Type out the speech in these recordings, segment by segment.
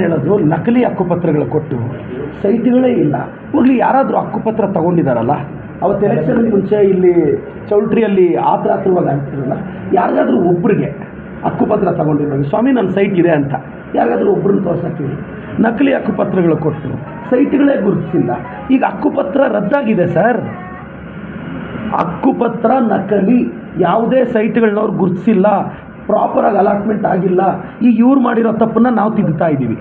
ಹೇಳೋದು ನಕಲಿ ಹಕ್ಕುಪತ್ರಗಳು ಕೊಟ್ಟು, ಸೈಟ್ಗಳೇ ಇಲ್ಲ. ಹೋಗ್ಲಿ, ಯಾರಾದರೂ ಹಕ್ಕುಪತ್ರ ತಗೊಂಡಿದ್ದಾರಲ್ಲ ಅವತ್ತು ಎಲೆಕ್ಷನ್ ಮುಂಚೆ ಇಲ್ಲಿ ಚೌಲ್ಟ್ರಿಯಲ್ಲಿ ಆತ್ರ ಹತ್ರವಾಗಿ ಆಗ್ತಿರಲ್ಲ, ಯಾರಿಗಾದ್ರೂ ಒಬ್ಬರಿಗೆ ಹಕ್ಕುಪತ್ರ ತಗೊಂಡಿರೋದು ಸ್ವಾಮಿ, ನನ್ನ ಸೈಟ್ ಇದೆ ಅಂತ, ಯಾರಿಗಾದ್ರೂ ಒಬ್ಬರನ್ನ ತೋರ್ಸಕ್ಕೆ ನಕಲಿ ಹಕ್ಕುಪತ್ರಗಳು ಕೊಟ್ಟು, ಸೈಟ್ಗಳೇ ಗುರುತಿಸಿಲ್ಲ. ಈಗ ಹಕ್ಕುಪತ್ರ ರದ್ದಾಗಿದೆ, ಸರ್. ಹಕ್ಕುಪತ್ರ, ನಕಲಿ ಯಾವುದೇ ಸೈಟ್ಗಳನ್ನವ್ರು ಗುರುತಿಸಿಲ್ಲ. ಪ್ರಾಪರಾಗಿ ಅಲಾಟ್ಮೆಂಟ್ ಆಗಿಲ್ಲ. ಈಗ ಇವ್ರು ಮಾಡಿರೋ ತಪ್ಪನ್ನು ನಾವು ತಿದ್ದುತ್ತಾ ಇದ್ದೀವಿ.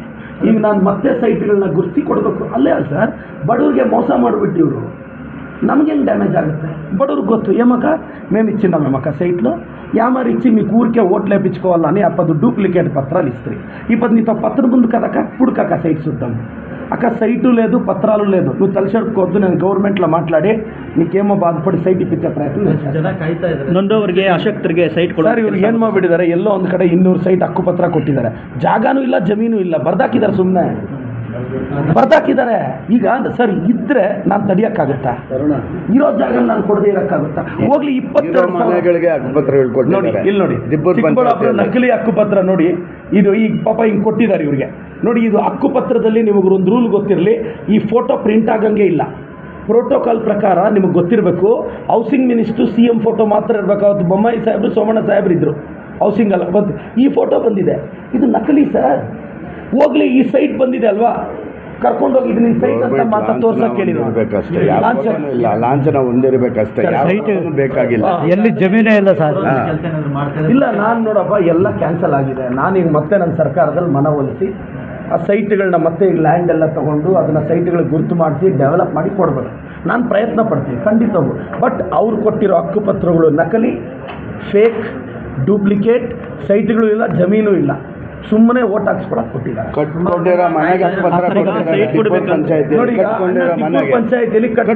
ಈಗ ನಾನು ಮತ್ತೆ ಸೈಟ್ಗಳನ್ನ ಗುರ್ತಿ ಕೊಡಬೇಕು. ಅಲ್ಲೇ ಅಲ್ಲ ಸರ್ ಬಡವ್ರಿಗೆ ಮೋಸ ಮಾಡಿಬಿಟ್ಟು ಇವರು. ನಮಗೇನು ಡ್ಯಾಮೇಜ್ ಆಗುತ್ತೆ? ಬಡವ್ರಿಗೆ ಗೊತ್ತು. ಏಮಕ ಮೇಮಿಚ್ಚಿನ ಮೇಮಕ್ಕ ಸೈಟ್ಲು సైట్లో యామారు ఇచ్చి మీకు ఊరికే ఓట్లు వేయించుకోవాలని అప్పదు డూప్లికేట్ పత్రాలు ఇస్తారు ఇప్పుడు నీతో పత్రం ముందు కదక ఇప్పుడు కాక సైట్ చూద్దాం అక్క సైటు లేదు పత్రాలు లేదు నువ్వు తలసెడుకోవద్దు నేను గవర్నమెంట్లో మాట్లాడి నీకేమో బాధపడి సైట్ ఇప్పించే ప్రయత్నం నేను చేస్తాను. ಜನ ಕಾಯ್ತಾ ಇದ್ದಾರೆ ನೊಂದವರಿಗೆ ಅಶಕ್ತರಿಗೆ ಸೈಟ್ ಸರ್ ಇವ್ರು ಏನು ಮಾಡಿಬಿಟ್ಟಿದ್ದಾರೆ ಎಲ್ಲೋ ಒಂದು ಕಡೆ ಇನ್ನೂರು ಸೈಟ್ ಹಕ್ಕುಪತ್ರ ಕೊಟ್ಟಿದ್ದಾರೆ ಜಾಗನೂ ಇಲ್ಲ ಜಮೀನು ಇಲ್ಲ ಬರ್ದಾಕಿದ್ದಾರೆ ಸುಮ್ಮನೆ ಬರ್ದಾಕಿದ್ದಾರೆ. ಈಗ ಸರ್ ಇದ್ರೆ ನಾನು ತಡಿಯಕ್ಕಾಗುತ್ತಾ? ಇರೋ ಜಾಗ ನಾನು ಕೊಡದೇ ಇರಕ್ಕಾಗುತ್ತಾ? ಹೋಗ್ಲಿ ಇಪ್ಪತ್ತೆರಡು ಮನೆಗಳಿಗೆ ನೋಡಿ ಇಲ್ಲಿ ನೋಡಿ. ಚಿಕ್ಕಬಳ್ಳಾಪುರ. ನಕಲಿ ಹಕ್ಕುಪತ್ರ ನೋಡಿ ಇದು ಈಗ ಪಾಪ ಹಿಂಗೆ ಕೊಟ್ಟಿದ್ದಾರೆ ಇವ್ರಿಗೆ. ನೋಡಿ ಇದು ಹಕ್ಕುಪತ್ರದಲ್ಲಿ ನಿಮಗೆ ಒಂದು ರೂಲ್ ಗೊತ್ತಿರಲಿ ಈ ಫೋಟೋ ಪ್ರಿಂಟ್ ಆಗಂಗೆ ಇಲ್ಲ. ಪ್ರೋಟೋಕಾಲ್ ಪ್ರಕಾರ ನಿಮಗೆ ಗೊತ್ತಿರಬೇಕು housing minister C M photo ಮಾತ್ರ ಇರಬೇಕು. ಅವತ್ತು ಬೊಮ್ಮಾಯಿ ಸಾಹೇಬ್ರು ಸೋಮಣ್ಣ ಸಾಹೇಬ್ರು ಇದ್ರು. ಹೌಸಿಂಗ್ ಅಲ್ಲ ಬಂತು ಈ ಫೋಟೋ ಬಂದಿದೆ. ಇದು ನಕಲಿ ಸರ್. ಹೋಗ್ಲಿ ಈ ಸೈಟ್ ಬಂದಿದೆ ಅಲ್ವಾ? ಕರ್ಕೊಂಡೋಗಿ ಇದು ನಿನ್ನ ಸೈಟ್ ಅಂತ ಮಾತ್ರ. ಇರ್ಬೇಕಷ್ಟೇ ಲಾಂಛನ. ಯಾವ್ದೂ ಇಲ್ಲ ಲಾಂಛನ ಒಂದಿರಬೇಕಷ್ಟೇ ಸೈಟ್ ಬೇಕಾಗಿಲ್ಲ. ಎಲ್ಲಿ ಜಮೀನೇ ಇಲ್ಲ ಸರ್. ಇಲ್ಲ ನಾನು ನೋಡಪ್ಪ ಎಲ್ಲ ಕ್ಯಾನ್ಸಲ್ ಆಗಿದೆ. ನಾನೀಗ ಮತ್ತೆ ನನ್ನ ಸರ್ಕಾರದಲ್ಲಿ ಮನವೊಲಿಸಿ ಆ ಸೈಟ್ಗಳನ್ನ ಮತ್ತೆ ಈಗ ಲ್ಯಾಂಡ್ ಎಲ್ಲ ತೊಗೊಂಡು ಅದನ್ನು ಸೈಟ್ಗಳಿಗೆ ಗುರುತು ಮಾಡಿಸಿ ಡೆವಲಪ್ ಮಾಡಿ ಕೊಡ್ಬೇಕು. ನಾನು ಪ್ರಯತ್ನ ಪಡ್ತೀನಿ ಖಂಡಿತವು ಬಟ್ ಅವ್ರು ಕೊಟ್ಟಿರೋ ಹಕ್ಕುಪತ್ರಗಳು ನಕಲಿ ಫೇಕ್ ಡೂಪ್ಲಿಕೇಟ್ ಸೈಟ್ಗಳು ಇಲ್ಲ ಜಮೀನು ಇಲ್ಲ. ಸುಮ್ಮನೆ ಓಟ್ ಹಾಕ್ಸ್ಕೊಳಕ್ಕೆ ಕೊಟ್ಟಿದ್ದಾರೆ ಕಟ್ಕೊಂಡಿರೋ ಮನೆಗೆ ಕೊಟ್ಟಿದ್ದಾರೆ ನೋಡಿ ಕಟ್ಕೊಂಡಿರೋ ಪಂಚಾಯತಿಯಲ್ಲಿ ಕಟ್ಕೊ